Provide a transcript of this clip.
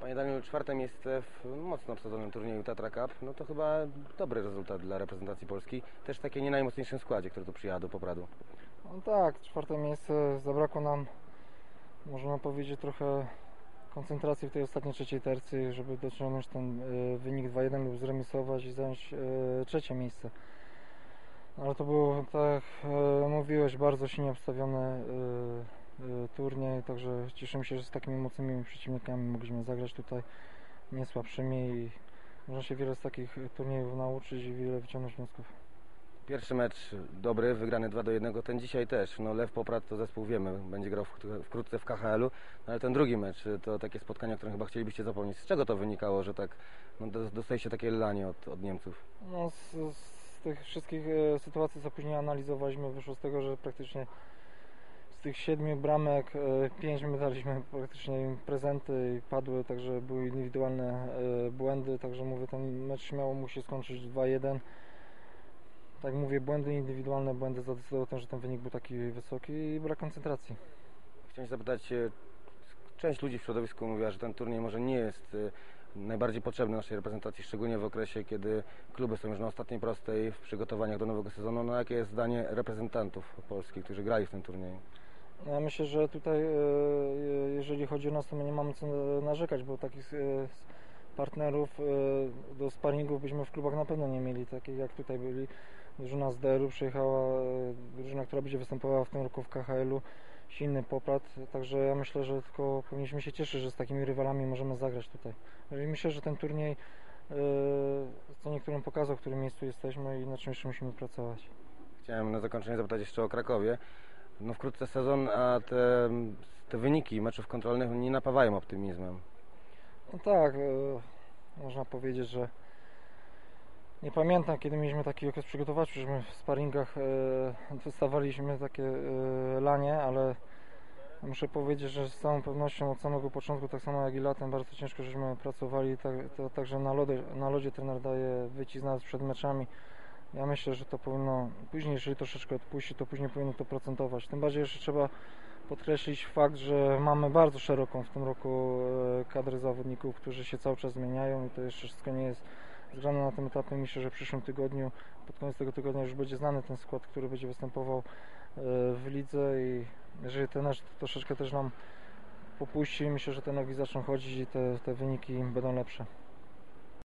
Panie Danielu, czwarte miejsce w mocno obsadzonym turnieju Tatra Cup, no to chyba dobry rezultat dla reprezentacji Polski. Też w takiej nie najmocniejszym składzie, który tu przyjechał do Popradu. No tak, czwarte miejsce. Zabrakło nam, można powiedzieć, trochę koncentracji w tej ostatniej trzeciej tercji, żeby dociągnąć ten y, wynik 2-1 lub zremisować i zająć y, trzecie miejsce. Ale to był, tak y, mówiłeś, bardzo silnie obstawiony turniej, także cieszymy się, że z takimi mocnymi przeciwnikami mogliśmy zagrać tutaj, nie słabszymi i można się wiele z takich turniejów nauczyć i wiele wyciągnąć wniosków. Pierwszy mecz dobry, wygrany 2 do 1, ten dzisiaj też. No Lew Poprad to zespół wiemy, będzie grał wk- wkrótce w KHL-u, no ale ten drugi mecz to takie spotkanie, o którym chyba chcielibyście zapomnieć. Z czego to wynikało, że tak no, do- dostaliście takie lanie od, od Niemców? No, z, z tych wszystkich e, sytuacji, co później analizowaliśmy, wyszło z tego, że praktycznie z tych siedmiu bramek e, pięć my daliśmy praktycznie im prezenty i padły, także były indywidualne e, błędy, także mówię, ten mecz śmiało się skończyć 2-1. Tak mówię, błędy indywidualne, błędy zadecydowały o tym, że ten wynik był taki wysoki i brak koncentracji. Chciałem zapytać, e, część ludzi w środowisku mówiła, że ten turniej może nie jest e, najbardziej potrzebny naszej reprezentacji, szczególnie w okresie, kiedy kluby są już na ostatniej prostej w przygotowaniach do nowego sezonu. No jakie jest zdanie reprezentantów polskich, którzy grali w tym turnieju? No, Ja myślę, że tutaj, e, jeżeli chodzi o nas, to my nie mamy co narzekać, bo takich partnerów e, do sparingów byśmy w klubach na pewno nie mieli, takich jak tutaj byli. Drużyna z DR-u przyjechała, e, drużyna, która będzie występowała w tym roku w KHL-u, silny poprat, także ja myślę, że tylko powinniśmy się cieszyć, że z takimi rywalami możemy zagrać tutaj. I myślę, że ten turniej e, co niektórym pokazał, w którym miejscu jesteśmy i na czym jeszcze musimy pracować. Chciałem na zakończenie zapytać jeszcze o Krakowie. No wkrótce sezon, a te, te wyniki meczów kontrolnych nie napawają optymizmem. No tak, e, można powiedzieć, że nie pamiętam kiedy mieliśmy taki okres przygotowawczy, że my w sparingach e, wystawaliśmy takie e, lanie, ale muszę powiedzieć, że z całą pewnością od samego początku, tak samo jak i latem, bardzo ciężko żeśmy pracowali, tak, także na, lodzie, na lodzie trener daje wycisk przed meczami. Ja myślę, że to powinno, później jeżeli troszeczkę odpuści, to później powinno to procentować. Tym bardziej jeszcze trzeba podkreślić fakt, że mamy bardzo szeroką w tym roku e, kadrę zawodników, którzy się cały czas zmieniają i to jeszcze wszystko nie jest zgrane na tym etapie. Myślę, że w przyszłym tygodniu, pod koniec tego tygodnia już będzie znany ten skład, który będzie występował e, w lidze i jeżeli nasz troszeczkę też nam popuści, myślę, że te nogi zaczną chodzić i te, te wyniki będą lepsze.